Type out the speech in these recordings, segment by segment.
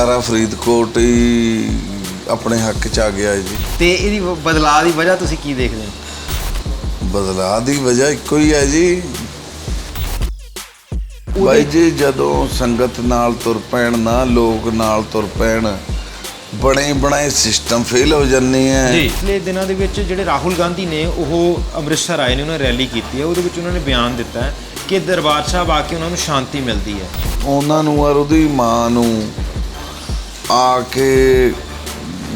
ਸਾਰਾ ਫਰੀਦਕੋਟ ਹੀ ਆਪਣੇ ਹੱਕ ਚ ਆ ਗਿਆ ਹੈ ਜੀ। ਤੇ ਇਹਦੀ ਬਦਲਾਅ ਦੀ ਵਜ੍ਹਾ ਤੁਸੀਂ ਕੀ ਦੇਖਦੇ ਹੋ? ਬਦਲਾਅ ਦੀ ਵਜ੍ਹਾ ਇੱਕੋ ਹੀ ਹੈ ਜੀ। ਬਾਈ ਜੀ ਜਦੋਂ ਸੰਗਤ ਨਾਲ ਤੁਰ ਪੈਣ ਨਾ ਲੋਕ ਨਾਲ ਤੁਰ ਪੈਣ ਬਣੇ ਬਣਾਏ ਸਿਸਟਮ ਫੇਲ ਹੋ ਜਾਂਦੇ ਆ ਪਿਛਲੇ ਦਿਨਾਂ ਦੇ ਵਿੱਚ ਜਿਹੜੇ ਰਾਹੁਲ ਗਾਂਧੀ ਨੇ ਉਹ ਅੰਮ੍ਰਿਤਸਰ ਆਏ ਨੇ ਉਹਨਾਂ ਨੇ ਰੈਲੀ ਕੀਤੀ ਹੈ। ਉਹਦੇ ਵਿੱਚ ਉਹਨਾਂ ਨੇ ਬਿਆਨ ਦਿੱਤਾ ਹੈ ਕਿ ਦਰਬਾਰ ਸਾਹਿਬ ਆ ਕੇ ਉਹਨਾਂ ਨੂੰ ਸ਼ਾਂਤੀ ਮਿਲਦੀ ਹੈ। ਉਹਨਾਂ ਨੂੰ ਔਰ ਉਹਦੀ ਮਾਂ ਨੂੰ ਆ ਕੇ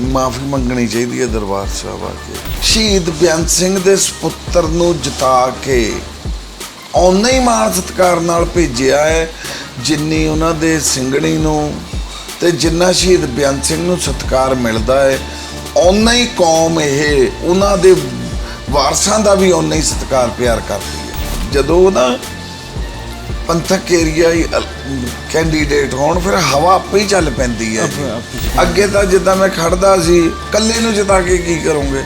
ਮਾਫੀ ਮੰਗਣੀ ਚਾਹੀਦੀ ਹੈ ਦਰਬਾਰ ਸਾਹਿਬ ਆ ਕੇ। ਸ਼ਹੀਦ ਬਿਆਨ ਸਿੰਘ ਦੇ ਸੁਪੁੱਤਰ ਨੂੰ ਜਿਤਾ ਕੇ ਓਨਾ ਹੀ ਮਾਣ ਸਤਿਕਾਰ ਨਾਲ ਭੇਜਿਆ ਹੈ ਜਿੰਨੀ ਉਹਨਾਂ ਦੇ ਸਿੰਘਣੀ ਨੂੰ ਤੇ ਜਿੰਨਾ ਸ਼ਹੀਦ ਬਿਆਨ ਸਿੰਘ ਨੂੰ ਸਤਿਕਾਰ ਮਿਲਦਾ ਹੈ। ਓਨਾ ਹੀ ਕੌਮ ਇਹ ਉਹਨਾਂ ਦੇ ਵਾਰਸਾਂ ਦਾ ਵੀ ਓਨਾ ਹੀ ਸਤਿਕਾਰ ਪਿਆਰ ਕਰਦੀ ਹੈ। ਜਦੋਂ ਨਾ ਪੰਥਕ ਏਰੀਆ ਹੀ ਕੈਂਡੀਡੇਟ ਹੋਣ ਫਿਰ ਹਵਾ ਆਪੇ ਹੀ ਚੱਲ ਪੈਂਦੀ ਹੈ। ਅੱਗੇ ਤਾਂ ਜਿੱਦਾਂ ਮੈਂ ਖੜਦਾ ਸੀ ਕੱਲੇ ਨੂੰ ਜਿਤਾ ਕੇ ਕੀ ਕਰੋਗੇ?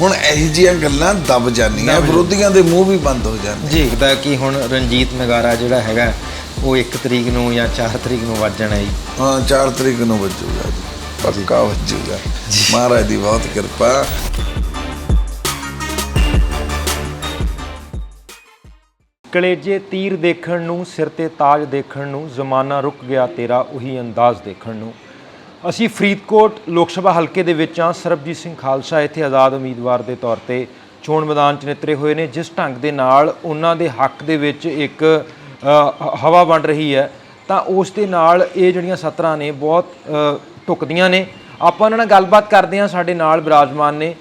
ਹੁਣ ਇਹੋ ਜਿਹੀਆਂ ਗੱਲਾਂ ਦਬ ਜਾਂਦੀਆਂ ਵਿਰੋਧੀਆਂ ਦੇ ਮੂੰਹ ਵੀ ਬੰਦ ਹੋ ਜਾਂਦੇ। ਜੀ ਦਾ ਕਿ ਹੁਣ ਰਣਜੀਤ ਨਗਾਰਾ ਜਿਹੜਾ ਹੈਗਾ ਉਹ 1 ਤਰੀਕ ਨੂੰ ਜਾਂ 4 ਤਰੀਕ ਨੂੰ ਵੱਜਣਾ ਹੈ ਜੀ। ਹਾਂ 4 ਤਰੀਕ ਨੂੰ ਵੱਜੂਗਾ ਜੀ। ਪੱਕਾ ਵੱਜੂਗਾ। ਮਹਾਰਾਜ ਦੀ ਬਹੁਤ ਕਿਰਪਾ। ਕਲੇਜੇ ਤੀਰ ਦੇਖਣ ਨੂੰ ਸਿਰ ਤੇ ਤਾਜ ਦੇਖਣ ਨੂੰ ਜ਼ਮਾਨਾ ਰੁਕ ਗਿਆ ਤੇਰਾ ਉਹੀ ਅੰਦਾਜ਼ ਦੇਖਣ ਨੂੰ। ਅਸੀਂ ਫਰੀਦਕੋਟ ਲੋਕ ਸਭਾ ਹਲਕੇ ਦੇ ਵਿੱਚ ਆ ਸਰਬਜੀਤ ਸਿੰਘ ਖਾਲਸਾ ਇੱਥੇ ਆਜ਼ਾਦ ਉਮੀਦਵਾਰ ਦੇ ਤੌਰ ਤੇ ਚੋਣ ਮੈਦਾਨ 'ਚ ਨਿਤਰੇ ਹੋਏ ਨੇ। ਜਿਸ ਢੰਗ ਦੇ ਨਾਲ ਉਹਨਾਂ ਦੇ ਹੱਕ ਦੇ ਵਿੱਚ ਇੱਕ ਹਵਾ ਬਣ ਰਹੀ ਹੈ ਤਾਂ ਉਸ ਦੇ ਨਾਲ ਇਹ ਜਿਹੜੀਆਂ ਸਤਰਾਂ ਨੇ ਬਹੁਤ ਅ, ਢੁਕਦੀਆਂ ਨੇ। ਆਪਾਂ ਉਹਨਾਂ ਨਾਲ ਗੱਲਬਾਤ ਕਰਦੇ ਹਾਂ। ਸਾਡੇ ਨਾਲ ਬਿਰਾਜਮਾਨ ਨੇ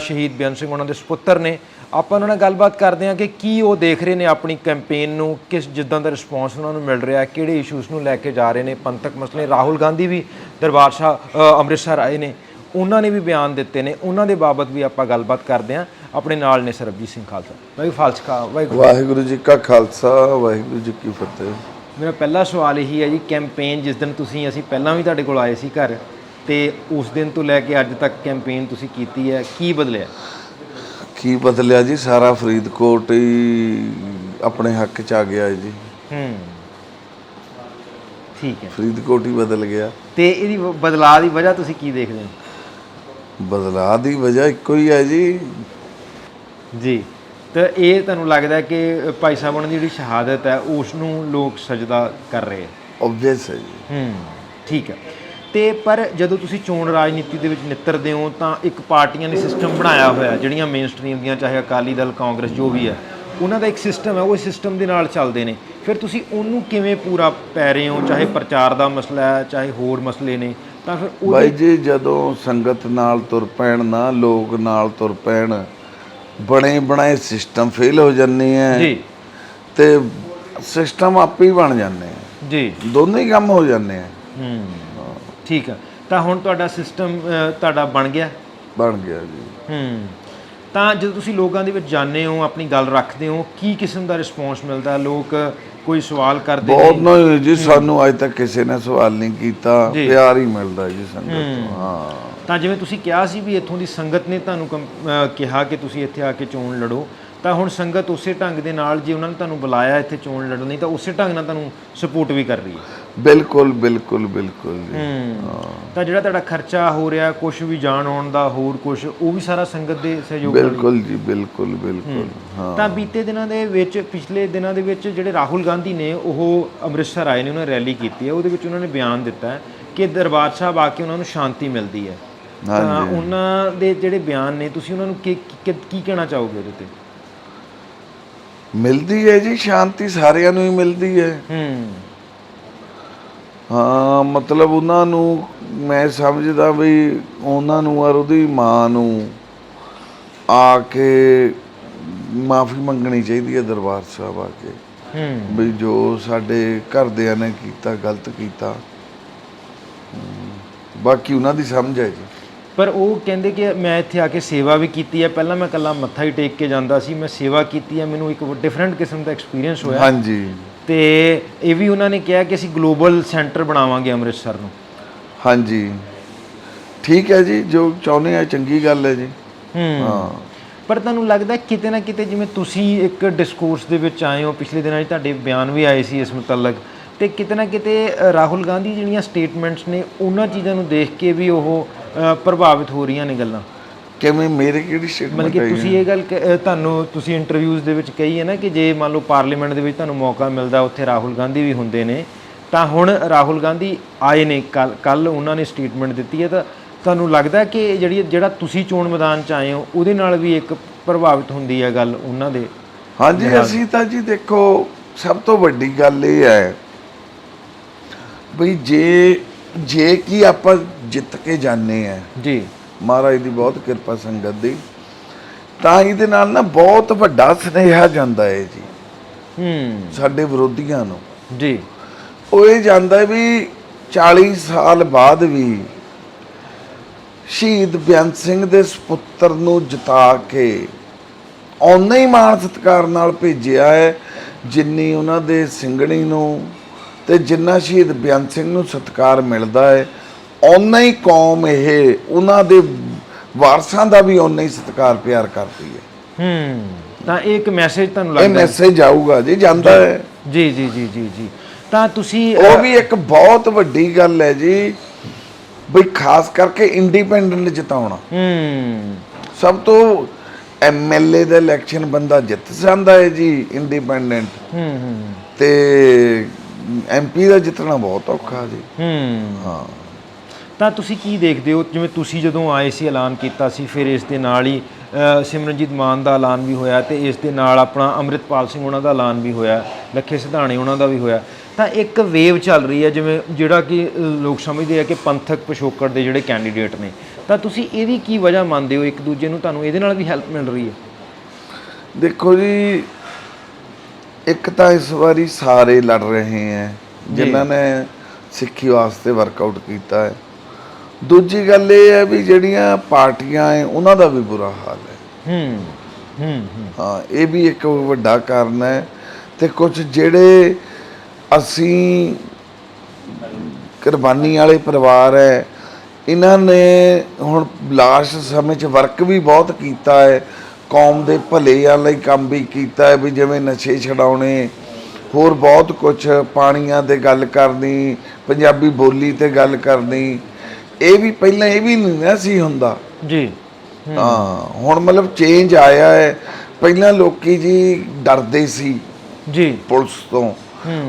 ਸ਼ਹੀਦ ਬਿਆਨ ਸਿੰਘ ਉਹਨਾਂ ਦੇ ਸੁਪੁੱਤਰ ਨੇ। ਆਪਾਂ ਉਹਨਾਂ ਨਾਲ ਗੱਲਬਾਤ ਕਰਦੇ ਹਾਂ ਕਿ ਕੀ ਉਹ ਦੇਖ ਰਹੇ ਨੇ ਆਪਣੀ ਕੈਂਪੇਨ ਨੂੰ ਕਿਸ ਜਿੱਦਾਂ ਦਾ ਰਿਸਪੌਂਸ ਉਹਨਾਂ ਨੂੰ ਮਿਲ ਰਿਹਾ ਕਿਹੜੇ ਇਸ਼ੂਸ ਨੂੰ ਲੈ ਕੇ ਜਾ ਰਹੇ ਨੇ ਪੰਥਕ ਮਸਲੇ। ਰਾਹੁਲ ਗਾਂਧੀ ਵੀ ਦਰਬਾਰ ਸਾਹਿਬ ਅੰਮ੍ਰਿਤਸਰ ਆਏ ਨੇ। ਉਹਨਾਂ ਨੇ ਵੀ ਬਿਆਨ ਦਿੱਤੇ ਨੇ। ਉਹਨਾਂ ਦੇ ਬਾਬਤ ਵੀ ਆਪਾਂ ਗੱਲਬਾਤ ਕਰਦੇ ਹਾਂ। ਆਪਣੇ ਨਾਲ ਨੇ ਸਰਬਜੀਤ ਸਿੰਘ ਖਾਲਸਾ। ਭਾਈ ਫਾਲਸਾ ਵਾਹਿਗੁਰੂ ਵਾਹਿਗੁਰੂ ਜੀ ਕਾ ਖਾਲਸਾ ਵਾਹਿਗੁਰੂ ਜੀ ਕੀ ਫਤਿਹ। ਮੇਰਾ ਪਹਿਲਾ ਸਵਾਲ ਇਹੀ ਹੈ ਜੀ ਕੈਂਪੇਨ ਜਿਸ ਦਿਨ ਤੁਸੀਂ ਅਸੀਂ ਪਹਿਲਾਂ ਵੀ ਤੁਹਾਡੇ ਕੋਲ ਆਏ ਸੀ ਘਰ ਤੇ ਉਸ ਦਿਨ ਤੋਂ ਲੈ ਕੇ ਅੱਜ ਤੱਕ ਕੈਂਪੇਨ ਤੁਸੀਂ ਕੀਤੀ ਹੈ ਕੀ ਬਦਲਿਆ? ਕੀ ਬਦਲਿਆ ਜੀ? ਸਾਰਾ ਫਰੀਦਕੋਟ ਹੀ ਆਪਣੇ ਹੱਕ ਚ ਆ ਗਿਆ ਹੈ ਜੀ। ਹੂੰ। ਠੀਕ ਹੈ। ਫਰੀਦਕੋਟ ਹੀ ਬਦਲ ਗਿਆ। ਤੇ ਇਹਦੀ ਬਦਲਾਅ ਦੀ ਵਜ੍ਹਾ ਤੁਸੀਂ ਕੀ ਦੇਖਦੇ ਹੋ? ਬਦਲਾਅ ਦੀ ਵਜ੍ਹਾ ਇੱਕੋ ਹੀ ਹੈ ਜੀ। ਜੀ। ਤਾਂ ਇਹ ਤੁਹਾਨੂੰ ਲੱਗਦਾ ਕਿ ਭਾਈ ਸਾਹਿਬ ਉਹਨਾਂ ਦੀ ਜਿਹੜੀ ਸ਼ਹਾਦਤ ਹੈ ਉਸ ਨੂੰ ਲੋਕ ਸਜਦਾ ਕਰ ਰਹੇ ਆਬਵੀਅਸ ਹੈ ਜੀ। ਹੂੰ। ਠੀਕ ਹੈ। ਤੇ ਪਰ ਜਦੋਂ ਤੁਸੀਂ ਚੋਣ ਰਾਜਨੀਤੀ ਦੇ ਵਿੱਚ ਨਿੱਤਰਦੇ ਹੋ ਤਾਂ ਇੱਕ ਪਾਰਟੀਆਂ ਨੇ ਸਿਸਟਮ ਬਣਾਇਆ ਹੋਇਆ ਜਿਹੜੀਆਂ ਮੇਨ ਸਟਰੀਮ ਦੀਆਂ ਚਾਹੇ ਅਕਾਲੀ ਦਲ ਕਾਂਗਰਸ ਜੋ ਵੀ ਹੈ ਉਹਨਾਂ ਦਾ ਇੱਕ ਸਿਸਟਮ ਹੈ ਉਹ ਸਿਸਟਮ ਦੇ ਨਾਲ ਚੱਲਦੇ ਨੇ। ਫਿਰ ਤੁਸੀਂ ਉਹਨੂੰ ਕਿਵੇਂ ਪੂਰਾ ਪੈ ਰਹੇ ਹੋ? ਚਾਹੇ ਪ੍ਰਚਾਰ ਦਾ ਮਸਲਾ ਹੈ ਚਾਹੇ ਹੋਰ ਮਸਲੇ ਨੇ ਤਾਂ ਫਿਰ ਬਾਈ ਉਹਦੇ ਜੀ ਜਦੋਂ ਸੰਗਤ ਨਾਲ ਤੁਰ ਪੈਣ ਨਾ ਲੋਕ ਨਾਲ ਤੁਰ ਪੈਣ ਬਣੇ ਬਣਾਏ ਸਿਸਟਮ ਫੇਲ ਹੋ ਜਾਂਦੇ ਆ। ਜੀ। ਤੇ ਸਿਸਟਮ ਆਪੇ ਹੀ ਬਣ ਜਾਂਦੇ ਆ। ਜੀ। ਦੋਨੇ ਹੀ ਕੰਮ ਹੋ ਜਾਂਦੇ ਆ। ਹੂੰ। ਠੀਕ ਹੈ ਤਾਂ ਹੁਣ ਤੁਹਾਡਾ ਸਿਸਟਮ ਤੁਹਾਡਾ ਬਣ ਗਿਆ? ਬਣ ਗਿਆ ਜੀ। ਹੂੰ। ਤਾਂ ਜਦੋਂ ਤੁਸੀਂ ਲੋਕਾਂ ਦੇ ਵਿੱਚ ਜਾਂਦੇ ਹੋ ਆਪਣੀ ਗੱਲ ਰੱਖਦੇ ਹੋ ਕੀ ਕਿਸਮ ਦਾ ਰਿਸਪੌਂਸ ਮਿਲਦਾ? ਲੋਕ ਕੋਈ ਸਵਾਲ ਕਰਦੇ ਬਹੁਤ ਨਹੀਂ ਜੀ ਸਾਨੂੰ ਅੱਜ ਤੱਕ ਕਿਸੇ ਨੇ ਸਵਾਲ ਨਹੀਂ ਕੀਤਾ। ਪਿਆਰ ਹੀ ਮਿਲਦਾ ਜੀ ਸੰਗਤ ਤੋਂ ਹਾਂ। ਤਾਂ ਜਿਵੇਂ ਤੁਸੀਂ ਕਿਹਾ ਸੀ ਵੀ ਇੱਥੋਂ ਦੀ ਸੰਗਤ ਨੇ ਤੁਹਾਨੂੰ ਕਿਹਾ ਕਿ ਤੁਸੀਂ ਇੱਥੇ ਆ ਕੇ ਚੋਣ ਲੜੋ ਤਾਂ ਹੁਣ ਸੰਗਤ ਉਸੇ ਢੰਗ ਦੇ ਨਾਲ ਜੇ ਉਹਨਾਂ ਨੇ ਤੁਹਾਨੂੰ ਬੁਲਾਇਆ ਇੱਥੇ ਚੋਣ ਲੜਨ ਲਈ ਤਾਂ ਉਸੇ ਢੰਗ ਨਾਲ ਤੁਹਾਨੂੰ ਸਪੋਰਟ ਵੀ ਕਰ ਰਹੀ ਹੈ। ਬਿਲਕੁਲ ਬਿਲਕੁਲ ਬਿਲਕੁਲ ਜੀ। ਹੂੰ। ਤਾਂ ਜਿਹੜਾ ਤੁਹਾਡਾ ਖਰਚਾ ਹੋ ਰਿਹਾ ਕੁਝ ਵੀ ਜਾਣ ਆਉਣ ਦਾ ਹੋਰ ਕੁਝ ਉਹ ਵੀ ਸਾਰਾ ਸੰਗਤ ਦੇ ਸਹਿਯੋਗ ਨਾਲ ਬਿਲਕੁਲ ਜੀ ਬਿਲਕੁਲ ਬਿਲਕੁਲ ਹਾਂ। ਤਾਂ ਬੀਤੇ ਦਿਨਾਂ ਦੇ ਵਿੱਚ ਪਿਛਲੇ ਦਿਨਾਂ ਦੇ ਵਿੱਚ ਜਿਹੜੇ ਰਾਹੁਲ ਗਾਂਧੀ ਨੇ ਉਹ ਅੰਮ੍ਰਿਤਸਰ ਆਏ ਨੇ ਉਹਨਾਂ ਨੇ ਰੈਲੀ ਕੀਤੀ ਹੈ। ਉਹਦੇ ਵਿੱਚ ਉਹਨਾਂ ਨੇ ਬਿਆਨ ਦਿੱਤਾ ਹੈ ਕਿ ਦਰਬਾਰ ਸਾਹਿਬ ਆ ਕੇ ਉਹਨਾਂ ਨੂੰ ਸ਼ਾਂਤੀ ਮਿਲਦੀ ਹੈ। ਤਾਂ। ਉਹਨਾਂ ਦੇ ਜਿਹੜੇ ਬਿਆਨ ਨੇ ਤੁਸੀਂ ਉਹਨਾਂ ਨੂੰ ਕੀ ਕੀ ਕਹਿਣਾ ਚਾਹੋਗੇ ਉਹਦੇ ਤੇ? ਮਿਲਦੀ ਹੈ ਜੀ ਸ਼ਾਂਤੀ ਸਾਰਿਆਂ ਨੂੰ ਹੀ ਮਿਲਦੀ ਹੈ। ਹੂੰ। ਹਾਂ ਮਤਲਬ ਉਹਨਾਂ ਨੂੰ ਮੈਂ ਸਮਝਦਾ ਵੀ ਉਹਨਾਂ ਨੂੰ ਔਰ ਉਹਦੀ ਮਾਂ ਨੂੰ ਆ ਕੇ ਮਾਫੀ ਮੰਗਣੀ ਚਾਹੀਦੀ ਹੈ ਦਰਬਾਰ ਸਾਹਿਬ ਆ ਕੇ। ਹੂੰ। ਵੀ ਜੋ ਸਾਡੇ ਘਰਦਿਆਂ ਨੇ ਕੀਤਾ ਗਲਤ ਕੀਤਾ। ਬਾਕੀ ਉਹਨਾਂ ਦੀ ਸਮਝ ਹੈ ਜੀ। ਪਰ ਉਹ ਕਹਿੰਦੇ ਕਿ ਮੈਂ ਇੱਥੇ ਆ ਕੇ ਸੇਵਾ ਵੀ ਕੀਤੀ ਹੈ। ਪਹਿਲਾਂ ਮੈਂ ਕੱਲਾ ਮੱਥਾ ਹੀ ਟੇਕ ਕੇ ਜਾਂਦਾ ਸੀ। ਮੈਂ ਸੇਵਾ ਕੀਤੀ ਹੈ। ਮੈਨੂੰ ਇੱਕ ਡਿਫਰੈਂਟ ਕਿਸਮ ਦਾ ਐਕਸਪੀਰੀਅੰਸ ਹੋਇਆ। ਹਾਂਜੀ। ਤੇ ਇਹ ਵੀ ਉਹਨਾਂ ਨੇ ਕਿਹਾ ਕਿ ਅਸੀਂ ਗਲੋਬਲ ਸੈਂਟਰ ਬਣਾਵਾਂਗੇ ਅੰਮ੍ਰਿਤਸਰ ਨੂੰ। ਹਾਂਜੀ। ਠੀਕ ਹੈ ਜੀ ਜੋ ਚਾਹੁੰਦੇ ਆ ਚੰਗੀ ਗੱਲ ਹੈ ਜੀ। ਹੂੰ। ਪਰ ਤੁਹਾਨੂੰ ਲੱਗਦਾ ਕਿਤੇ ਨਾ ਕਿਤੇ ਜਿਵੇਂ ਤੁਸੀਂ ਇੱਕ ਡਿਸਕੋਰਸ ਦੇ ਵਿੱਚ ਆਏ ਹੋ ਪਿਛਲੇ ਦਿਨਾਂ 'ਚ ਤੁਹਾਡੇ ਬਿਆਨ ਵੀ ਆਏ ਸੀ ਇਸ ਮੁਤਲਕ ਤੇ ਕਿਤੇ ਨਾ ਕਿਤੇ ਰਾਹੁਲ ਗਾਂਧੀ ਜਿਹੜੀਆਂ ਸਟੇਟਮੈਂਟਸ ਨੇ ਉਹਨਾਂ ਚੀਜ਼ਾਂ ਨੂੰ ਦੇਖ ਕੇ ਵੀ ਉਹ ਪ੍ਰਭਾਵਿਤ ਹੋ ਰਹੀਆਂ ਨੇ ਗੱਲਾਂ। ਕਿਵੇਂ ਮੇਰੇ ਕਿਹੜੀ ਮਤਲਬ ਸਟੇਟਮੈਂਟ ਕਿ ਹੈ ਤੁਸੀਂ ਇਹ ਗੱਲ ਕ- ਤੁਹਾਨੂੰ ਤੁਸੀਂ ਇੰਟਰਵਿਊਜ਼ ਦੇ ਵਿੱਚ ਕਹੀ ਹੈ ਨਾ ਕਿ ਜੇ ਮੰਨ ਲਓ ਪਾਰਲੀਮੈਂਟ ਦੇ ਵਿੱਚ ਤੁਹਾਨੂੰ ਮੌਕਾ ਮਿਲਦਾ ਉੱਥੇ ਰਾਹੁਲ ਗਾਂਧੀ ਵੀ ਹੁੰਦੇ ਨੇ ਤਾਂ ਹੁਣ ਰਾਹੁਲ ਗਾਂਧੀ ਆਏ ਨੇ ਕੱਲ ਕੱਲ ਉਹਨਾਂ ਨੇ ਸਟੇਟਮੈਂਟ ਦਿੱਤੀ ਹੈ ਤਾਂ ਤੁਹਾਨੂੰ ਲੱਗਦਾ ਕਿ ਜਿਹੜੀ ਜਿਹੜਾ ਤੁਸੀਂ ਚੋਣ ਮੈਦਾਨ 'ਚ ਆਏ ਹੋ ਉਹਦੇ ਨਾਲ ਵੀ ਇੱਕ ਪ੍ਰਭਾਵਿਤ ਹੁੰਦੀ ਹੈ ਗੱਲ ਉਹਨਾਂ ਦੇ? ਹਾਂਜੀ ਅਸੀਂ ਤਾਂ ਜੀ ਦੇਖੋ ਸਭ ਤੋਂ ਵੱਡੀ ਗੱਲ ਇਹ ਹੈ ਬਈ ਜੇ ਜੇ ਕੀ ਆਪਾਂ ਜਿੱਤ ਕੇ ਜਾਣੇ ਆ ਜੀ। ਮਹਾਰਾਜ ਦੀ ਬਹੁਤ ਕਿਰਪਾ ਸੰਗਤ ਦੀ। ਤਾਂ ਇਹਦੇ ਨਾਲ ਨਾ ਬਹੁਤ ਵੱਡਾ ਸੁਨੇਹਾ ਜਾਂਦਾ ਹੈ ਜੀ। ਹੂੰ। ਸਾਡੇ ਵਿਰੋਧੀਆਂ ਨੂੰ। ਜੀ। ਉਹ ਇਹ ਜਾਂਦਾ ਵੀ 40 ਸਾਲ ਬਾਅਦ ਵੀ ਸ਼ਹੀਦ ਬੇਅੰਤ ਸਿੰਘ ਦੇ ਸੁਪੁੱਤਰ ਨੂੰ ਜਿਤਾ ਕੇ ਓਨਾ ਹੀ ਮਾਣ ਸਤਿਕਾਰ ਨਾਲ ਭੇਜਿਆ ਹੈ ਜਿੰਨੀ ਉਹਨਾਂ ਦੇ ਸਿੰਘਣੀ ਨੂੰ ਤੇ ਜਿੰਨਾ ਸ਼ਹੀਦ ਬੇਅੰਤ ਸਿੰਘ ਨੂੰ ਸਤਿਕਾਰ ਮਿਲਦਾ ਹੈ। ਓਨਾ ਹੀ ਕੌਮ ਇਹ ਉਹਨਾਂ ਦੇ ਵਾਰਸਾਂ ਦਾ ਵੀ ਓਨਾ ਹੀ ਸਤਿਕਾਰ ਪਿਆਰ ਕਰਦੀ ਹੈ। ਹੂੰ ਤਾਂ ਇਹ ਇੱਕ ਮੈਸੇਜ ਤੁਹਾਨੂੰ ਇਹ ਲੱਗਦਾ ਹੈ? ਮੈਸੇਜ ਆਊਗਾ ਜੀ ਜਾਂਦਾ ਹੈ। ਜੀ ਜੀ ਜੀ ਜੀ ਜੀ। ਤਾਂ ਤੁਸੀਂ ਉਹ ਵੀ ਇੱਕ ਬਹੁਤ ਵੱਡੀ ਗੱਲ ਹੈ ਜੀ ਬਈ ਖਾਸ ਕਰਕੇ ਇੰਡੀਪੈਂਡੈਂਟ ਜਿਤਾਉਣਾ। ਹੂੰ। ਸਭ ਤੋਂ ਐਮਐਲਏ ਦਾ ਇਲੈਕਸ਼ਨ ਬੰਦਾ ਜਿੱਤ ਜਾਂਦਾ ਹੈ ਜੀ ਇੰਡੀਪੈਂਡੈਂਟ ਹੂੰ ਹੂੰ। ਤੇ ਐਮਪੀ ਦਾ ਜਿੱਤਣਾ ਬਹੁਤ ਔਖਾ ਜੀ। ਹੂੰ। ਹਾਂ। ਤਾਂ ਤੁਸੀਂ ਕੀ ਦੇਖਦੇ ਹੋ? ਜਿਵੇਂ ਤੁਸੀਂ ਜਦੋਂ ਆਏ ਸੀ ਐਲਾਨ ਕੀਤਾ ਸੀ ਫਿਰ ਇਸ ਦੇ ਨਾਲ ਹੀ ਸਿਮਰਨਜੀਤ ਮਾਨ ਦਾ ਐਲਾਨ ਵੀ ਹੋਇਆ ਤੇ ਇਸ ਦੇ ਨਾਲ ਆਪਣਾ ਅੰਮ੍ਰਿਤਪਾਲ ਸਿੰਘ ਉਹਨਾਂ ਦਾ ਐਲਾਨ ਵੀ ਹੋਇਆ ਲੱਖੇ ਸਿਧਾਣੇ ਉਹਨਾਂ ਦਾ ਵੀ ਹੋਇਆ। ਤਾਂ ਇੱਕ ਵੇਵ ਚੱਲ ਰਹੀ ਹੈ ਜਿਵੇਂ ਜਿਹੜਾ ਕਿ ਲੋਕ ਸਮਝਦੇ ਆ ਕਿ ਪੰਥਕ ਪਿਛੋਕੜ ਦੇ ਜਿਹੜੇ ਕੈਂਡੀਡੇਟ ਨੇ। ਤਾਂ ਤੁਸੀਂ ਇਹਦੀ ਕੀ ਵਜ੍ਹਾ ਮੰਨਦੇ ਹੋ? ਇੱਕ ਦੂਜੇ ਨੂੰ ਤੁਹਾਨੂੰ ਇਹਦੇ ਨਾਲ ਵੀ ਹੈਲਪ ਮਿਲ ਰਹੀ ਹੈ? ਦੇਖੋ ਜੀ ਇੱਕ ਤਾਂ ਇਸ ਵਾਰੀ ਸਾਰੇ ਲੜ ਰਹੇ ਹੈ ਜਿਨ੍ਹਾਂ ਨੇ ਸਿੱਖੀ ਵਾਸਤੇ ਵਰਕਆਊਟ ਕੀਤਾ ਹੈ। ਦੂਜੀ ਗੱਲ ਇਹ ਹੈ ਵੀ ਜਿਹੜੀਆਂ ਪਾਰਟੀਆਂ ਹੈ ਉਹਨਾਂ ਦਾ ਵੀ ਬੁਰਾ ਹਾਲ ਹੈ ਹੂੰ ਹੂੰ ਹੂੰ। ਹਾਂ ਇਹ ਵੀ ਇੱਕ ਵੱਡਾ ਕਾਰਨ ਹੈ ਤੇ ਕੁਝ ਜਿਹੜੇ ਅਸੀਂ ਕੁਰਬਾਨੀ ਵਾਲੇ ਪਰਿਵਾਰ ਹੈ ਇਹਨਾਂ ਨੇ ਹੁਣ ਲਾਸ਼ ਸਮੇਂ 'ਚ ਵਰਕ ਵੀ ਬਹੁਤ ਕੀਤਾ ਹੈ ਕੌਮ ਦੇ ਭਲੇ ਲਈ ਕੰਮ ਵੀ ਕੀਤਾ ਹੈ ਵੀ ਜਿਵੇਂ ਨਸ਼ੇ ਛਡਾਉਣੇ ਹੋਰ ਬਹੁਤ ਕੁਝ ਪਾਣੀਆਂ ਤੇ ਗੱਲ ਕਰਨੀ ਪੰਜਾਬੀ ਬੋਲੀ ਤੇ ਗੱਲ ਕਰਨੀ ਇਹ ਵੀ ਪਹਿਲਾਂ ਇਹ ਵੀ ਨਹੀਂ ਨਾ ਸੀ ਹੁੰਦਾ। ਜੀ। ਹਾਂ। ਹੁਣ ਮਤਲਬ ਚੇਂਜ ਆਇਆ ਹੈ। ਪਹਿਲਾਂ ਲੋਕੀ ਜੀ ਡਰਦੇ ਸੀ। ਜੀ। ਪੁਲਿਸ ਤੋਂ।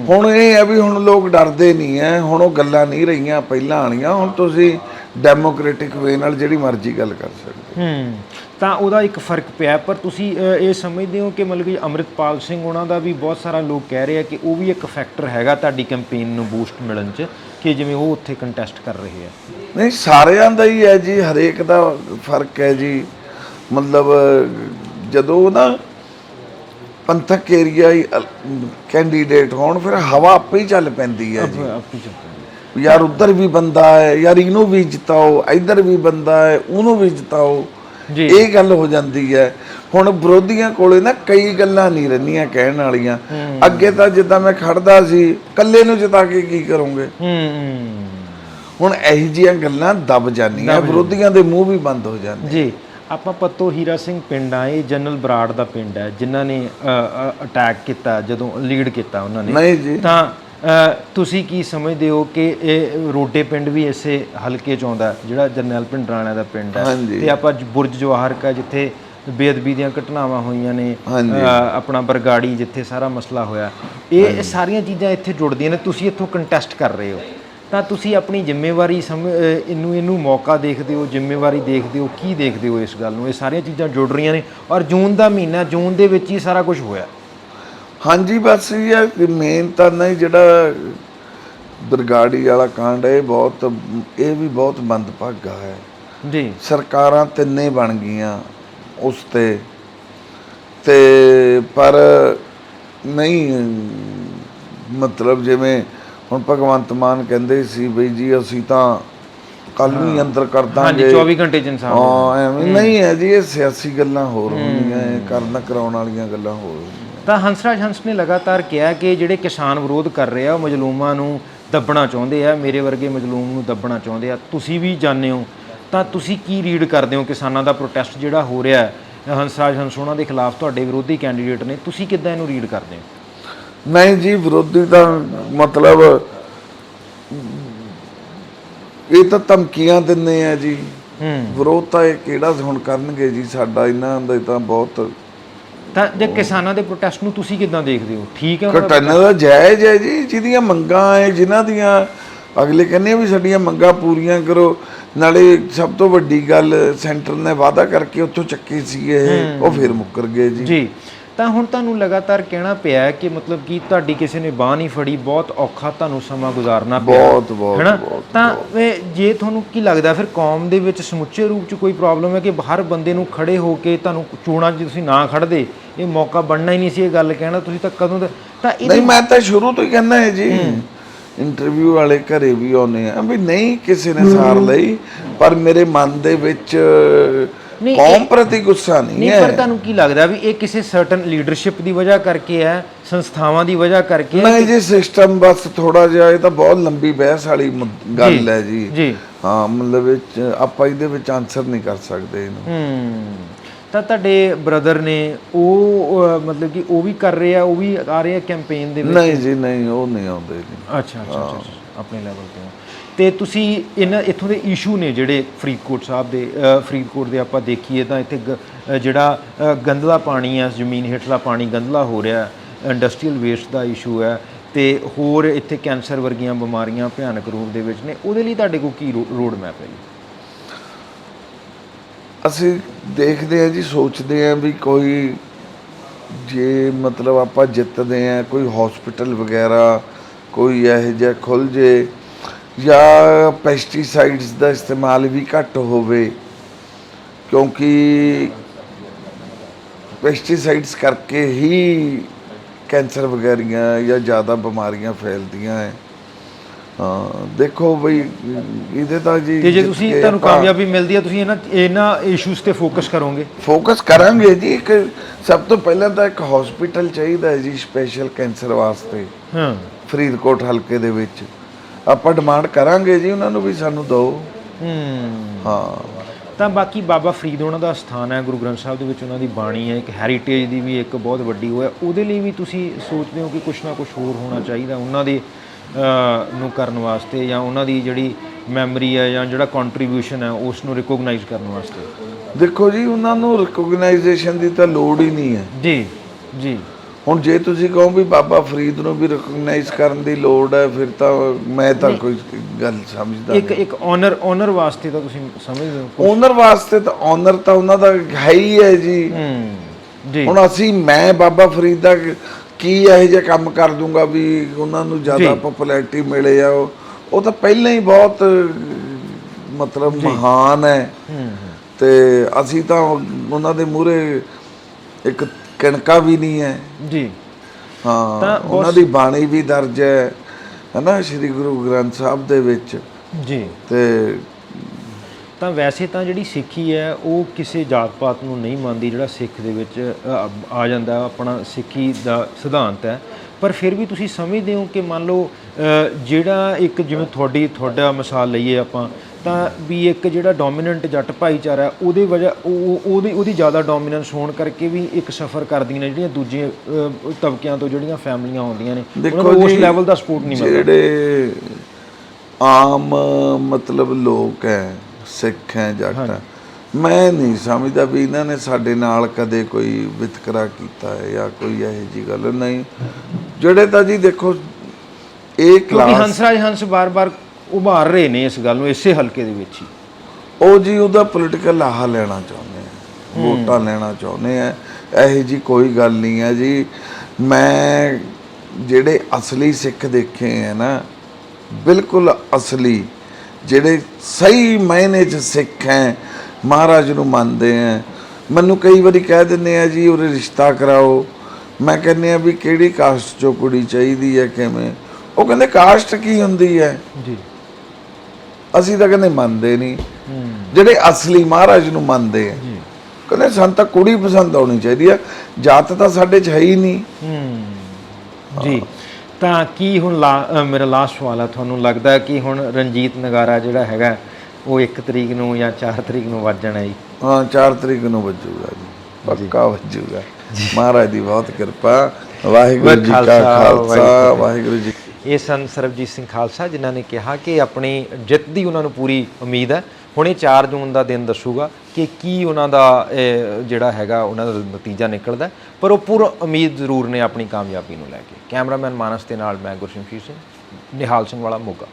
ਹੁਣ ਇਹ ਹੈ ਵੀ ਹੁਣ ਲੋਕ ਡਰਦੇ ਨਹੀਂ ਐ ਹੁਣ ਉਹ ਗੱਲਾਂ ਨਹੀਂ ਰਹੀਆਂ ਪਹਿਲਾਂ ਵਾਲੀਆਂ ਹੁਣ ਤੁਸੀਂ ਡੈਮੋਕ੍ਰੈਟਿਕ ਵੇ ਨਾਲ ਜਿਹੜੀ ਮਰਜ਼ੀ ਗੱਲ ਕਰ ਸਕਦੇ ਹੂੰ। ਤਾਂ ਉਹਦਾ ਇੱਕ ਫ਼ਰਕ ਪਿਆ ਪਰ ਤੁਸੀਂ ਇਹ ਸਮਝਦੇ ਹੋ ਕਿ ਮਤਲਬ ਕਿ ਅੰਮ੍ਰਿਤਪਾਲ ਸਿੰਘ ਉਹਨਾਂ ਦਾ ਵੀ ਬਹੁਤ ਸਾਰਾ ਲੋਕ ਕਹਿ ਰਹੇ ਆ ਕਿ ਉਹ ਵੀ ਇੱਕ ਫੈਕਟਰ ਹੈਗਾ ਤੁਹਾਡੀ ਕੈਂਪੇਨ ਨੂੰ ਬੂਸਟ ਮਿਲਣ 'ਚ। ਕਿ ਜਿਵੇਂ ਉਹ ਉੱਥੇ ਕੰਟੈਸਟ ਕਰ ਰਹੇ ਆ। ਨਹੀਂ ਸਾਰਿਆਂ ਦਾ ਹੀ ਹੈ ਜੀ ਹਰੇਕ ਦਾ ਫ਼ਰਕ ਹੈ ਜੀ। ਮਤਲਬ ਜਦੋਂ ਨਾ ਪੰਥਕ ਏਰੀਆ ਹੀ ਕੈਂਡੀਡੇਟ ਹੋਣ ਫਿਰ ਹਵਾ ਆਪੇ ਹੀ ਚੱਲ ਪੈਂਦੀ ਹੈ ਜੀ। ਆਪੀ ਯਾਰ ਉਧਰ ਵੀ ਬੰਦਾ ਹੈ ਯਾਰ ਇਹਨੂੰ ਵੀ ਜਿਤਾਓ ਇੱਧਰ ਵੀ ਬੰਦਾ ਹੈ ਉਹਨੂੰ ਵੀ ਜਿਤਾਓ। ਇਹ ਗੱਲ ਹੋ ਜਾਂਦੀ ਹੈ। ਹੁਣ ਵਿਰੋਧੀਆਂ ਕੋਲੇ ਨਾ ਕਈ ਗੱਲਾਂ ਨਹੀਂ ਰਹਿੰਦੀਆਂ ਕਹਿਣ ਵਾਲੀਆਂ। ਅੱਗੇ ਤਾਂ ਜਿੱਦਾਂ ਮੈਂ ਖੜਦਾ ਸੀ ਇਕੱਲੇ ਨੂੰ ਜਿਤਾ ਕੇ ਕੀ ਕਰੋਗੇ? ਹੁਣ ਇਹੋ ਜਿਹੀਆਂ ਗੱਲਾਂ ਦਬ ਜਾਂਦੀਆਂ ਵਿਰੋਧੀਆਂ ਦੇ ਮੂੰਹ ਵੀ ਬੰਦ ਹੋ ਜਾਂਦੇ। ਜੀ ਆਪਾਂ ਪੱਤੋ ਹੀਰਾ ਸਿੰਘ ਪਿੰਡ ਆ ਇਹ ਜਨਰਲ ਬਰਾੜ ਦਾ ਪਿੰਡ ਹੈ ਜਿਨ੍ਹਾਂ ਨੇ ਅਟੈਕ ਕੀਤਾ ਜਦੋਂ ਲੀਡ ਕੀਤਾ ਉਹਨਾਂ ਨੇ। ਤਾਂ ਤੁਸੀਂ ਕੀ ਸਮਝਦੇ ਹੋ ਕਿ ਇਹ ਰੋਡੇ ਪਿੰਡ ਵੀ ਇਸੇ ਹਲਕੇ ਚ ਆਉਂਦਾ ਜਿਹੜਾ ਜਰਨੈਲ ਪਿੰਡਰਾਣਾ ਦਾ ਪਿੰਡ ਹੈ? ਹਾਂਜੀ। ਤੇ ਆਪਾਂ ਜ- ਬੁਰਜ ਜਵਾਹਰ ਕਾ ਜਿੱਥੇ ਬੇਅਦਬੀ ਦੀਆਂ ਘਟਨਾਵਾਂ ਹੋਈਆਂ ਨੇ ਹਾਂਜੀ। ਅ, ਆਪਣਾ ਬਰਗਾੜੀ ਜਿੱਥੇ ਸਾਰਾ ਮਸਲਾ ਹੋਇਆ। ਇਹ ਇਹ ਸਾਰੀਆਂ ਚੀਜ਼ਾਂ ਇੱਥੇ ਜੁੜਦੀਆਂ ਨੇ ਤੁਸੀਂ ਇੱਥੋਂ ਕੰਟੈਸਟ ਕਰ ਰਹੇ ਹੋ। ਤਾਂ ਤੁਸੀਂ ਆਪਣੀ ਜ਼ਿੰਮੇਵਾਰੀ ਸਮ ਅ, ਇਹਨੂੰ ਇਹਨੂੰ ਮੌਕਾ ਦੇਖਦੇ ਹੋ ਜ਼ਿੰਮੇਵਾਰੀ ਦੇਖਦੇ ਹੋ ਕੀ ਦੇਖਦੇ ਹੋ ਇਸ ਗੱਲ ਨੂੰ? ਇਹ ਸਾਰੀਆਂ ਚੀਜ਼ਾਂ ਜੁੜ ਰਹੀਆਂ ਨੇ ਔਰ ਜੂਨ ਦਾ ਮਹੀਨਾ ਜੂਨ ਦੇ ਵਿੱਚ ਹੀ ਸਾਰਾ ਕੁਝ ਹੋਇਆ। ਹਾਂਜੀ ਬਸ ਇਹ ਹੈ ਕਿ ਮੇਨ ਤਾਂ ਨਹੀਂ ਜਿਹੜਾ ਬਰਗਾੜੀ ਵਾਲਾ ਕਾਂਡ ਹੈ ਇਹ ਬਹੁਤ ਇਹ ਵੀ ਬਹੁਤ ਮੰਦਭਾਗਾ ਹੈ। ਜੀ। ਸਰਕਾਰਾਂ ਤਿੰਨੇ ਬਣ ਗਈਆਂ ਉਸ ਤੇ। ਤੇ ਪਰ ਨਹੀਂ ਮਤਲਬ ਜਿਵੇਂ ਹੁਣ ਭਗਵੰਤ ਮਾਨ ਕਹਿੰਦੇ ਸੀ ਬਈ ਜੀ ਅਸੀਂ ਤਾਂ ਕੱਲ ਨੂੰ ਹੀ ਅੰਦਰ ਕਰ ਹਾਂਜੀ ਦਾਂਗੇ 24 ਘੰਟੇ ਚ ਇਨਸਾਨ ਹਾਂ ਐਵੇਂ ਨਹੀਂ ਹੈ। ਜੀ ਇਹ ਸਿਆਸੀ ਗੱਲਾਂ ਹੋਰ ਹੁੰਦੀਆਂ ਇਹ ਕਰਨ ਕਰਾਉਣ ਵਾਲੀਆਂ ਗੱਲਾਂ ਹੋਰ ਹੁੰਦੀਆਂ। ਤਾਂ ਹੰਸਰਾਜ ਹੰਸ ਨੇ ਲਗਾਤਾਰ ਕਿਹਾ ਕਿ ਜਿਹੜੇ ਕਿਸਾਨ ਵਿਰੋਧ ਕਰ ਰਹੇ ਆ ਉਹ ਮਜਲੂਮਾਂ ਨੂੰ ਦੱਬਣਾ ਚਾਹੁੰਦੇ ਆ ਮੇਰੇ ਵਰਗੇ ਮਜਲੂਮ ਨੂੰ ਦੱਬਣਾ ਚਾਹੁੰਦੇ ਆ। ਤੁਸੀਂ ਵੀ ਜਾਣਦੇ ਹੋ ਤਾਂ ਤੁਸੀਂ ਕੀ ਰੀਡ ਕਰਦੇ ਹੋ ਕਿਸਾਨਾਂ ਦਾ ਪ੍ਰੋਟੈਸਟ ਜਿਹੜਾ ਹੋ ਰਿਹਾ ਹੈ? ਹੰਸਰਾਜ ਹੰਸ ਉਹਨਾਂ ਦੇ ਖਿਲਾਫ ਤੁਹਾਡੇ ਵਿਰੋਧੀ ਕੈਂਡੀਡੇਟ ਨੇ ਤੁਸੀਂ ਕਿੱਦਾਂ ਇਹਨੂੰ ਰੀਡ ਕਰਦੇ ਹੋ? ਨਹੀਂ ਜੀ ਵਿਰੋਧੀ ਤਾਂ ਮਤਲਬ ਇਹ ਤਾਂ ਧਮਕੀਆਂ ਦਿੰਦੇ ਆ ਜੀ। ਹੂੰ। ਵਿਰੋਧ ਤਾਂ ਇਹ ਕਿਹੜਾ ਹੁਣ ਕਰਨਗੇ ਜੀ? ਸਾਡਾ ਇਹਨਾਂ ਦਾ ਤਾਂ ਬਹੁਤ ਤਾਂ ਜੇ ਕਿਸਾਨਾਂ ਦੇ ਪ੍ਰੋਟੈਸਟ ਨੂੰ ਤੁਸੀਂ ਕਿਦਾਂ ਦੇਖਦੇ ਹੋ? ਠੀਕ ਹੈ ਉਹਨਾਂ ਦਾ ਘਟਨਾ ਦਾ ਜਾਇਜ਼ ਹੈ ਜੀ ਜਿਹਦੀਆਂ ਮੰਗਾਂ ਹੈ ਜਿਨ੍ਹਾਂ ਦੀਆਂ ਅਗਲੇ ਕਹਿੰਦੇ ਆ ਵੀ ਸਾਡੀਆਂ ਮੰਗਾਂ ਪੂਰੀਆਂ ਕਰੋ। ਨਾਲੇ ਸਭ ਤੋਂ ਵੱਡੀ ਗੱਲ ਸੈਂਟਰ ਨੇ ਵਾਅਦਾ ਕਰਕੇ ਉੱਥੋਂ ਚੱਕੀ ਸੀ ਇਹ ਉਹ ਫਿਰ ਮੁੱਕਰ ਗਏ ਜੀ। ਜੀ। ਤਾਂ ਹੁਣ ਤੁਹਾਨੂੰ ਲਗਾਤਾਰ ਕਹਿਣਾ ਪਿਆ ਕਿ ਮਤਲਬ ਕਿ ਤੁਹਾਡੀ ਕਿਸੇ ਨੇ ਬਾਹ ਨਹੀਂ ਫੜੀ ਬਹੁਤ ਔਖਾ ਤੁਹਾਨੂੰ ਸਮਾਂ ਗੁਜ਼ਾਰਨਾ ਪਿਆ ਬਹੁਤ ਬਹੁਤ ਹੈਨਾ? ਤਾਂ ਜੇ ਤੁਹਾਨੂੰ ਕੀ ਲੱਗਦਾ ਫਿਰ ਕੌਮ ਦੇ ਵਿੱਚ ਸਮੁੱਚੇ ਰੂਪ ਚ ਕੋਈ ਪ੍ਰੋਬਲਮ ਹੈ ਕਿ ਹਰ ਬੰਦੇ ਨੂੰ ਖੜੇ ਹੋ ਕੇ ਤੁਹਾਨੂੰ ਚੋਣਾਂ 'ਚ ਤੁਸੀਂ ਨਾ ਖੜਦੇ ਇਹ ਮੌਕਾ ਬਣਨਾ ਹੀ ਨਹੀਂ ਸੀ ਇਹ ਗੱਲ ਕਹਿਣਾ ਤੁਸੀਂ ਤਾਂ ਕਦੋਂ ਦਾ ਤਾਂ ਇਹ ਨਹੀਂ ਮੈਂ ਤਾਂ ਸ਼ੁਰੂ ਤੋਂ ਹੀ ਕਹਿੰਦਾ ਹੈ ਜੀ। ਇੰਟਰਵਿਊ ਵਾਲੇ ਘਰੇ ਵੀ ਆਉਨੇ ਆ ਵੀ ਨਹੀਂ ਕਿਸੇ ਨੇ ਸਾਰ ਲਈ ਪਰ ਮੇਰੇ ਮਨ ਦੇ ਵਿੱਚ ਨਹੀਂ, ਕੌਮ ਪ੍ਰਤੀ ਗੁੱਸਾ ਨਹੀਂ ਨਹੀਂ ਹੈ। ਪਰ ਤੁਹਾਨੂੰ ਕੀ ਲੱਗਦਾ ਵੀ ਇਹ ਕਿਸੇ ਸਰਟਨ ਲੀਡਰਸ਼ਿਪ ਦੀ ਵਜ੍ਹਾ ਕਰਕੇ ਹੈ ਸੰਸਥਾਵਾਂ ਦੀ ਵਜ੍ਹਾ ਕਰਕੇ? ਹੈ? ਨਹੀਂ ਜੀ ਸਿਸਟਮ ਬਸ ਥੋੜਾ ਜਿਹਾ ਇਹ ਤਾਂ ਬਹੁਤ ਲੰਬੀ ਬਹਿਸ ਵਾਲੀ ਮੁੱਦ- ਗੱਲ ਹੈ ਜੀ। ਜੀ। ਹਾਂ ਮਤਲਬ ਵਿੱਚ ਆਪਾਂ ਇਹਦੇ ਵਿੱਚ ਆਨਸਰ ਨਹੀਂ ਕਰ ਸਕਦੇ ਇਹਨੂੰ। ਹੂੰ। ਤਾਂ ਤੁਹਾਡੇ ਬ੍ਰਦਰ ਨੇ ਉਹ ਅਹ, ਮਤਲਬ ਕਿ ਉਹ ਵੀ ਕਰ ਰਹੇ ਆ ਉਹ ਵੀ ਆ ਰਹੇ ਆ ਕੈਂਪੇਨ ਦੇ ਵਿੱਚ? ਨਹੀਂ ਜੀ ਨਹੀਂ ਉਹ ਨਹੀਂ ਆਉਂਦੇ ਜੀ। ਅੱਛਾ ਅੱਛਾ ਅੱਛਾ, ਅੱਛਾ ਆਪਣੇ ਲੈਵਲ ਤੇ। ਤੇ ਤੁਸੀਂ ਇਹਨਾਂ ਇੱਥੋਂ ਦੇ ਇਸ਼ੂ ਨੇ ਜਿਹੜੇ ਫਰੀਦਕੋਟ ਸਾਹਿਬ ਦੇ ਫਰੀਦਕੋਟ ਦੇ ਆਪਾਂ ਦੇਖੀਏ ਤਾਂ ਇੱਥੇ ਗ- ਜਿਹੜਾ ਅਹ, ਗੰਦਲਾ ਪਾਣੀ ਹੈ ਜ਼ਮੀਨ ਹੇਠਲਾ ਪਾਣੀ ਗੰਦਲਾ ਹੋ ਰਿਹਾ ਇੰਡਸਟਰੀਅਲ ਵੇਸਟ ਦਾ ਇਸ਼ੂ ਹੈ ਤੇ ਹੋਰ ਇੱਥੇ ਕੈਂਸਰ ਵਰਗੀਆਂ ਬਿਮਾਰੀਆਂ ਭਿਆਨਕ ਰੂਪ ਦੇ ਵਿੱਚ ਨੇ ਉਹਦੇ ਲਈ ਤੁਹਾਡੇ ਕੋਲ ਕੀ ਰੋਡ ਮੈਪ ਹੈ ਜੀ? ਅਸੀਂ ਦੇਖਦੇ ਹਾਂ ਜੀ ਸੋਚਦੇ ਹਾਂ ਵੀ ਕੋਈ ਜੇ ਮਤਲਬ ਆਪਾਂ ਜਿੱਤਦੇ ਹਾਂ ਕੋਈ ਹਸਪੀਟਲ ਵਗੈਰਾ ਕੋਈ ਇਹੋ ਜਿਹਾ ਖੁੱਲ ਜੇ ਜਾਂ ਪੈਸਟੀਸਾਈਡਸ ਦਾ ਇਸਤੇਮਾਲ ਵੀ ਘੱਟ ਹੋਵੇ ਕਿਉਂਕਿ ਪੈਸਟੀਸਾਈਡਸ ਕਰਕੇ ਹੀ ਕੈਂਸਰ ਵਗੈਰੀਆਂ ਜਾਂ ਜ਼ਿਆਦਾ ਬਿਮਾਰੀਆਂ ਫੈਲਦੀਆਂ ਹੈ। ਹਾਂ ਦੇਖੋ ਬਈ ਇਹਦੇ ਤਾਂ ਜੀ ਤੇ ਜੇ ਤੁਸੀਂ ਤੁਹਾਨੂੰ ਕਾਮਯਾਬੀ ਮਿਲਦੀ ਹੈ ਤੁਸੀਂ ਇਹਨਾਂ ਇਹਨਾਂ ਇਸ਼ੂਜ਼ ਤੇ ਫੋਕਸ ਕਰੋਗੇ? ਫੋਕਸ ਕਰਾਂਗੇ ਜੀ ਇੱਕ ਸਭ ਤੋਂ ਪਹਿਲਾਂ ਤਾਂ ਇੱਕ ਹਸਪੀਟਲ ਚਾਹੀਦਾ ਹੈ ਜੀ ਸਪੈਸ਼ਲ ਕੈਂਸਰ ਵਾਸਤੇ। ਹਾਂ। ਫਰੀਦਕੋਟ ਹਲਕੇ ਦੇ ਵਿੱਚ। ਆਪਾਂ ਡਿਮਾਂਡ ਕਰਾਂਗੇ ਜੀ ਉਹਨਾਂ ਨੂੰ ਵੀ ਸਾਨੂੰ ਦਿਓ ਹੂੰ। ਹਾਂ। ਤਾਂ ਬਾਕੀ ਬਾਬਾ ਫਰੀਦ ਉਹਨਾਂ ਦਾ ਸਥਾਨ ਹੈ ਗੁਰੂ ਗ੍ਰੰਥ ਸਾਹਿਬ ਦੇ ਵਿੱਚ ਉਹਨਾਂ ਦੀ ਬਾਣੀ ਹੈ ਇੱਕ ਹੈਰੀਟੇਜ ਦੀ ਵੀ ਇੱਕ ਬਹੁਤ ਵੱਡੀ ਉਹ ਹੈ। ਉਹਦੇ ਲਈ ਵੀ ਤੁਸੀਂ ਸੋਚਦੇ ਹੋ ਕਿ ਕੁਝ ਨਾ ਕੁਝ ਹੋਰ ਹੋਣਾ ਚਾਹੀਦਾ ਉਹਨਾਂ ਦੇ ਨੂੰ ਕਰਨ ਵਾਸਤੇ ਜਾਂ ਉਹਨਾਂ ਦੀ ਜਿਹੜੀ ਮੈਮਰੀ ਹੈ ਜਾਂ ਜਿਹੜਾ ਕੰਟਰੀਬਿਊਸ਼ਨ ਹੈ ਉਸ ਨੂੰ ਰਿਕੋਗਨਾਈਜ਼ ਕਰਨ ਵਾਸਤੇ? ਦੇਖੋ ਜੀ ਉਹਨਾਂ ਨੂੰ ਰਿਕੋਗਨਾਈਜੇਸ਼ਨ ਦੀ ਤਾਂ ਲੋੜ ਹੀ ਨਹੀਂ ਹੈ। ਜੀ ਜੀ। ਹੁਣ ਜੇ ਤੁਸੀਂ ਕਹੋ ਵੀ ਬਾਬਾ ਫਰੀਦ ਨੂੰ ਵੀ ਰਿਕੋਗਨਾਈਜ਼ ਕਰਨ ਦੀ ਲੋੜ ਹੈ ਫਿਰ ਤਾਂ ਮੈਂ ਤਾਂ ਕੋਈ ਗੱਲ ਸਮਝਦਾ ਇੱਕ ਇੱਕ ਓਨਰ ਓਨਰ ਵਾਸਤੇ ਤਾਂ ਤੁਸੀਂ ਸਮਝਦੇ ਹੋ ਓਨਰ ਵਾਸਤੇ ਤਾਂ ਓਨਰ ਤਾਂ ਉਹਨਾਂ ਦਾ ਹੈ ਹੀ ਹੈ ਜੀ। ਹੁਣ ਅਸੀਂ ਮੈਂ ਬਾਬਾ ਫਰੀਦ ਦਾ ਕੀ ਇਹੋ ਜਿਹਾ ਕੰਮ ਕਰ ਦੂੰਗਾ ਵੀ ਉਹਨਾਂ ਨੂੰ ਜ਼ਿਆਦਾ। ਪਪੂਲੈਰਿਟੀ ਮਿਲੇ ਆ ਉਹ? ਤਾਂ ਪਹਿਲਾਂ ਹੀ ਬਹੁਤ ਮਤਲਬ ਮਹਾਨ ਹੈ। ਹੂੰ ਤੇ ਅਸੀਂ ਤਾਂ ਉਹਨਾਂ ਦੇ ਮੂਹਰੇ ਇੱਕ ਕਣਕਾ ਵੀ ਨਹੀਂ ਹੈ ਜੀ। ਹਾਂ ਉਹਨਾਂ ਦੀ ਬਾਣੀ ਵੀ ਦਰਜ ਹੈ ਹਨਾ ਸ੍ਰੀ ਗੁਰੂ ਗ੍ਰੰਥ ਸਾਹਿਬ ਦੇ ਵਿੱਚ। ਜੀ। ਤੇ ਤਾਂ ਵੈਸੇ ਤਾਂ ਜਿਹੜੀ ਸਿੱਖੀ ਹੈ ਉਹ ਕਿਸੇ ਜਾਤ ਪਾਤ ਨੂੰ ਨਹੀਂ ਮੰਨਦੀ ਜਿਹੜਾ ਸਿੱਖ ਦੇ ਵਿੱਚ ਆ ਜਾਂਦਾ ਆਪਣਾ ਸਿੱਖੀ ਦਾ ਸਿਧਾਂਤ ਹੈ ਪਰ ਫਿਰ ਵੀ ਤੁਸੀਂ ਸਮਝਦੇ ਹੋ ਕਿ ਮੰਨ ਲਓ ਜਿਹੜਾ ਇੱਕ ਜਿਵੇਂ ਤੁਹਾਡੀ ਤੁਹਾਡਾ ਮਿਸਾਲ ਲਈਏ ਆਪਾਂ ਤਾਂ ਵੀ ਇੱਕ ਜਿਹੜਾ ਡੋਮੀਨੈਂਟ ਜੱਟ ਭਾਈਚਾਰਾ ਹੈ, ਉਹਦੇ ਵਜ੍ਹਾ ਉਹ ਉਹਦੀ ਉਹਦੀ ਜ਼ਿਆਦਾ ਡੋਮੀਨੈਂਸ ਹੋਣ ਕਰਕੇ ਵੀ ਇੱਕ ਸਫਰ ਕਰਦੀਆਂ ਨੇ ਜਿਹੜੀਆਂ ਦੂਜੇ ਤਬਕਿਆਂ ਤੋਂ ਜਿਹੜੀਆਂ ਫੈਮਲੀਆਂ ਆਉਂਦੀਆਂ ਨੇ। ਉਹਨਾਂ ਨੂੰ ਉਸ ਲੈਵਲ ਦਾ ਸਪੋਰਟ ਨਹੀਂ ਮਿਲਦਾ। ਜਿਹੜੇ ਆਮ ਮਤਲਬ ਲੋਕ ਹੈ ਸਿੱਖ ਹੈ ਜੱਟ ਹੈ ਮੈਂ ਨਹੀਂ ਸਮਝਦਾ ਵੀ ਇਹਨਾਂ ਨੇ ਸਾਡੇ ਨਾਲ ਕਦੇ ਕੋਈ ਵਿਤਕਰਾ ਕੀਤਾ ਹੈ ਜਾਂ ਕੋਈ ਇਹੋ ਜੀ ਗੱਲ ਨਹੀਂ। ਜਿਹੜੇ ਤਾਂ ਜੀ ਦੇਖੋ ਇਹ ਕਿਉਂਕਿ ਕਲਾਸ ਹੰਸਰਾਜ ਹੰਸ ਬਾਰ-ਬਾਰ ਉਭਾਰ ਰਹੇ ਨੇ ਇਸ ਗੱਲ ਨੂੰ ਇਸੇ ਹਲਕੇ ਦੇ ਵਿੱਚ ਹੀ। ਉਹ ਜੀ ਉਹਦਾ ਪੋਲੀਟੀਕਲ ਆਹ ਲੈਣਾ ਚਾਹੁੰਦੇ ਆ ਵੋਟਾਂ ਲੈਣਾ ਚਾਹੁੰਦੇ ਆ ਇਹੋ ਜੀ ਕੋਈ ਗੱਲ ਨਹੀਂ ਹੈ ਜੀ। ਮੈਂ ਜਿਹੜੇ ਅਸਲੀ ਸਿੱਖ ਦੇਖੇ ਹੈ ਨਾ ਬਿਲਕੁਲ ਅਸਲੀ ਜਿਹੜੇ ਸਹੀ ਮਾਇਨੇ 'ਚ ਸਿੱਖ ਹੈ ਮਹਾਰਾਜ ਨੂੰ ਮੰਨਦੇ ਹੈ ਮੈਨੂੰ ਕਈ ਵਾਰੀ ਕਹਿ ਦਿੰਦੇ ਆ ਜੀ ਉਹਦੇ ਰਿਸ਼ਤਾ ਕਰਾਓ। ਮੈਂ ਕਹਿੰਦੇ ਆ ਵੀ ਕਿਹੜੀ ਕਾਸਟ 'ਚੋਂ ਕੁੜੀ ਚਾਹੀਦੀ ਹੈ ਕਿਵੇਂ? ਉਹ ਕਹਿੰਦੇ ਕਾਸਟ ਕੀ ਹੁੰਦੀ ਹੈ? ਜੀ। ਅਸੀਂ ਤਾਂ ਕਹਿੰਦੇ ਮੰਨਦੇ ਨਹੀਂ। ਜਿਹੜੇ ਅਸਲੀ ਮਹਾਰਾਜ ਨੂੰ ਮੰਨਦੇ ਆ। ਕਹਿੰਦੇ ਸਾਨੂੰ ਤਾਂ ਕੁੜੀ ਪਸੰਦ ਆਉਣੀ ਚਾਹੀਦੀ ਆ। ਜਾਤ ਤਾਂ ਸਾਡੇ 'ਚ ਹੈ ਹੀ ਨਹੀਂ। ਜੀ। ਤਾਂ ਕੀ ਹੁਣ ਮੇਰਾ ਲਾਸਟ ਸਵਾਲ ਹੈ ਤੁਹਾਨੂੰ ਲੱਗਦਾ ਕਿ ਹੁਣ ਰਣਜੀਤ ਨਗਾਰਾ ਜਿਹੜਾ ਹੈਗਾ ਉਹ 1 ਤਰੀਕ ਨੂੰ ਜਾਂ 4 ਤਰੀਕ ਨੂੰ ਵੱਜਣਾ ਜੀ? ਹਾਂ 4 ਤਰੀਕ ਨੂੰ ਵੱਜੂਗਾ ਜੀ। ਪੱਕਾ ਵੱਜੂਗਾ। ਮਹਾਰਾਜ ਦੀ ਬਹੁਤ ਕਿਰਪਾ। ਵਾਹਿਗੁਰੂ ਜੀ ਕਾ ਖਾਲਸਾ ਵਾਹਿਗੁਰੂ ਜੀ ਇਹ ਸਨ ਸਰਬਜੀਤ ਸਿੰਘ ਖਾਲਸਾ, ਜਿਨ੍ਹਾਂ ਨੇ ਕਿਹਾ ਕਿ ਆਪਣੀ ਜਿੱਤ ਦੀ ਉਹਨਾਂ ਨੂੰ ਪੂਰੀ ਉਮੀਦ ਹੈ। ਹੁਣ ਇਹ 4 ਜੂਨ ਦਾ ਦਿਨ ਦੱਸੂਗਾ ਕਿ ਕੀ ਉਹਨਾਂ ਦਾ ਜਿਹੜਾ ਹੈਗਾ, ਉਹਨਾਂ ਦਾ ਨਤੀਜਾ ਨਿਕਲਦਾ ਪਰ ਉਹ ਪੂਰਾ ਉਮੀਦ ਜ਼ਰੂਰ ਨੇ ਆਪਣੀ ਕਾਮਯਾਬੀ ਨੂੰ ਲੈ ਕੇ। ਕੈਮਰਾਮੈਨ ਮਾਨਸ ਦੇ ਨਾਲ ਮੈਂ ਗੁਰਸ਼ਮਸ਼ੀਰ ਸਿੰਘ, ਨਿਹਾਲ ਸਿੰਘ ਵਾਲਾ, ਮੋਗਾ।